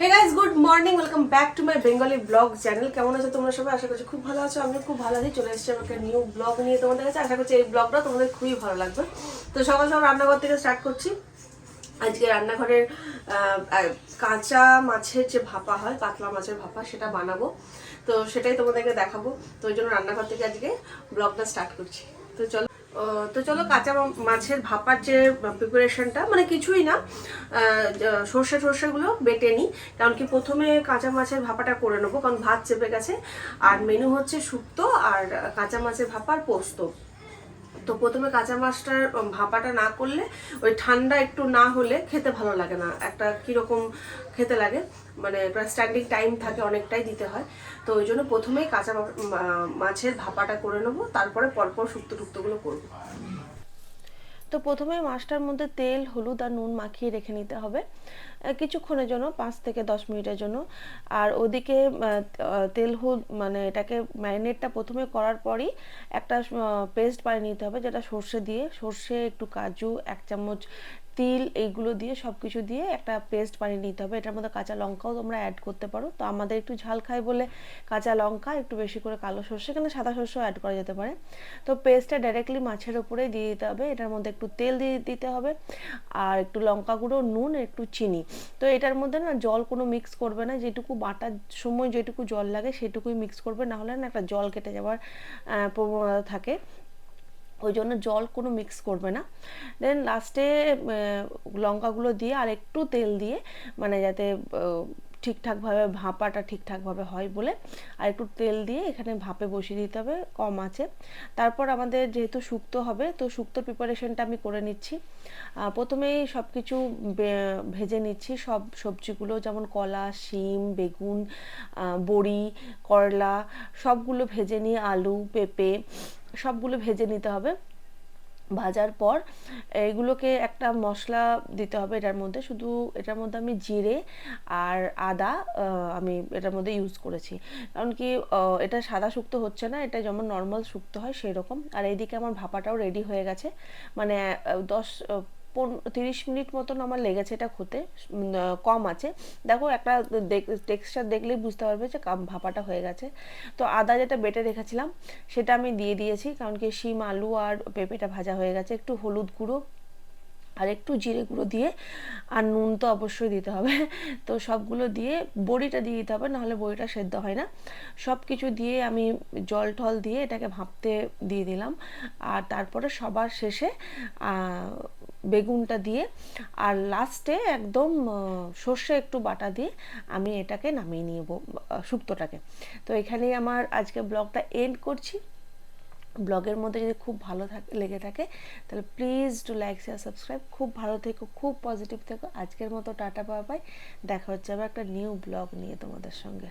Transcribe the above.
Hey guys good morning welcome back to my Bengali blog channel কেমন আছো তোমরা সবাই? আশা করছি খুব ভালো আছো। আমিও খুব ভালো আছি। চলে এসেছি আমাকে নিউ ব্লগ নিয়ে তোমাদের কাছে। আশা করছি এই ব্লগটা তোমাদের খুবই ভালো লাগবে। তো সকাল সকাল রান্নাঘর থেকে স্টার্ট করছি। আজকে রান্নাঘরের কাঁচা মাছের যে ভাপা হয় কাতলা মাছের ভাপা, সেটা বানাবো। তো সেটাই তোমাদেরকে দেখাবো। তো ওই জন্য রান্নাঘর থেকে আজকে ব্লগটা স্টার্ট করছি। তো চলো। তো চলো কাঁচা মাছের ভাপার যে প্রিপারেশনটা মানে কিছুই না সর্ষে সর্ষেগুলো বেটে নিই, কারণ কি প্রথমে কাঁচা মাছের ভাপাটা করে নেব, কারণ ভাত চেপে গেছে। আর মেনু হচ্ছে শুক্তো আর কাঁচা মাছের ভাপার পোস্ত। তো প্রথমে কাঁচা মাছটার ভাপাটা না করলে ওই ঠান্ডা একটু না হলে খেতে ভালো লাগে না। একটা কীরকম খেতে লাগে। মানে স্ট্যান্ডিং টাইম থাকে অনেকটাই দিতে হয়। তো ওই জন্য প্রথমেই কাঁচা মাছের ভাপাটা করে নেব। তারপরে পরপর শুক্তো টুক্তোগুলো করব। তো প্রথমে মাছটার মধ্যে তেল, হলুদ আর নুন মাখিয়ে রেখে নিতে হবে। কিছুক্ষণের জন্য, পাঁচ থেকে দশ মিনিটের জন্য। আর ওদিকে তেল হলুদ মানে এটাকে ম্যারিনেটটা প্রথমে করার পরই একটা পেস্ট বানিয়ে নিতে হবে, যেটা সর্ষে দিয়ে। সর্ষে, একটু কাজু, এক চামচ তিল, এইগুলো দিয়ে সব কিছু দিয়ে একটা পেস্ট বানিয়ে নিতে হবে। এটার মধ্যে কাঁচা লঙ্কাও তোমরা অ্যাড করতে পারো। তো আমাদের একটু ঝাল খাই বলে কাঁচা লঙ্কা, একটু বেশি করে কালো সর্ষে, এখানে সাদা সর্ষেও অ্যাড করা যেতে পারে। তো পেস্টটা ডাইরেক্টলি মাছের উপরে দিয়ে দিতে হবে। এটার মধ্যে একটু তেল দিয়ে দিতে হবে। আর একটু লঙ্কা গুঁড়ো, নুন, একটু চিনি। তো এটার মধ্যে না জল কোনো মিক্স করবে না, যেটুকু বাটার সময় যেটুকু জল লাগে সেটুকুই মিক্স করবে, না হলে না একটা জল কেটে যাওয়ার প্রবণতা থাকে। ওই জন্য জল কোনো মিক্স করবে না। দেন লাস্টে লঙ্কাগুলো দিয়ে আর একটু তেল দিয়ে মানে যাতে ঠিকঠাকভাবে ভাপাটা ঠিকঠাকভাবে হয় বলে আর একটু তেল দিয়ে এখানে ভাপে বসিয়ে দিতে হবে, কম আছে। তারপর আমাদের যেহেতু শুক্তো হবে, তো শুক্তোর প্রিপারেশনটা আমি করে নিচ্ছি। প্রথমেই সব কিছু ভেজে নিচ্ছি। সব সবজিগুলো যেমন কলা, শিম, বেগুন বড়ি, করলা, সবগুলো ভেজে নিয়ে আলু, পেঁপে, সবগুলো ভেজে নিতে হবে। ভাজার পর এগুলোকে একটা মশলা দিতে হবে এটার মধ্যে। শুধু এটার মধ্যে আমি জিরে আর আদা আমি এটার মধ্যে ইউজ করেছি। কারণ কি এটা সাদা শুক্তো হচ্ছে না, এটা যেমন নর্মাল শুক্তো হয় সেই রকম আর এইদিকে আমার ভাপাটাও রেডি হয়ে গেছে। মানে দশ তিরিশ মিনিট মতন আমার লেগেছে এটা হতে কম আছে। দেখো একটা টেক্সচার দেখলেই বুঝতে পারবে যে ভাপাটা হয়ে গেছে। তো আদা যেটা বেটে রেখেছিলাম, সেটা আমি দিয়ে দিয়েছি, কারণ কি শিম, আলু আর পেঁপেটা ভাজা হয়ে গেছে। একটু হলুদ গুঁড়ো আর একটু জিরে গুঁড়ো দিয়ে, আর নুন তো অবশ্যই দিতে হবে। তো সবগুলো দিয়ে বড়িটা দিয়ে দিতে হবে, নাহলে বড়িটা সেদ্ধ হয় না। সব কিছু দিয়ে আমি জল টল দিয়ে এটাকে ভাপতে দিয়ে দিলাম। আর তারপরে সবার শেষে বেগুনটা দিয়ে, আর লাস্টে একদম সর্ষে একটু বাটা দিয়ে আমি এটাকে নামিয়ে নিয়ে শুক্তোটাকে। তো এখানেই আমার আজকে ব্লগটা এন্ড করছি। ব্লগের মধ্যে যদি খুব ভালো থাকে, লেগে থাকে, তাহলে please to like share subscribe খুব ভালো থেকো, খুব পজিটিভ থেকো। আজকের মতো টাটা পাবাই দেখা হচ্ছে আবার একটা নিউ ব্লগ নিয়ে তোমাদের সঙ্গে।